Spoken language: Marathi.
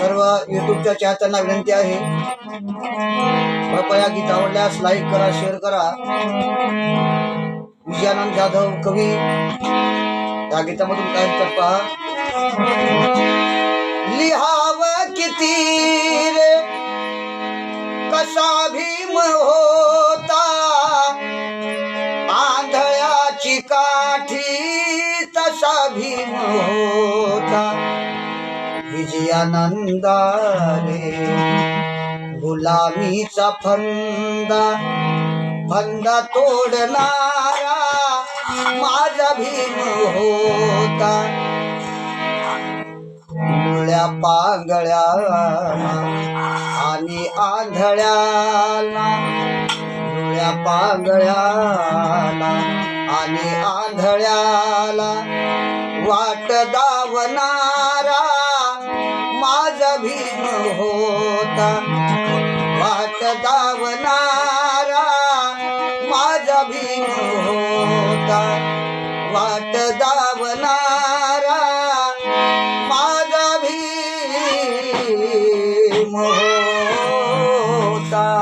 सर्व युट्यूबच्या चाहत्यांना विनंती आहे. कृपया गीत आवडल्यास लाईक करा शेअर करा. विजयानंद जाधव कवी या गीतामधून काय तर पहा? लिहाव किती रे? कसा भीम होता? आंधळ्याची काठी तसा भीम होता. विजयानंदारे गुलामीचा फंदा फंदा तोडणारा माझा भीम होता. मुळ्या पांगळ्या आणि आंधळ्याला मुळ्या पांगळ्याला आणि आंधळ्याला वाट दावणारा माझा भीम होता। वाट दावणारा माझा भीम होता। वाट दावणारा माझा भीम होता।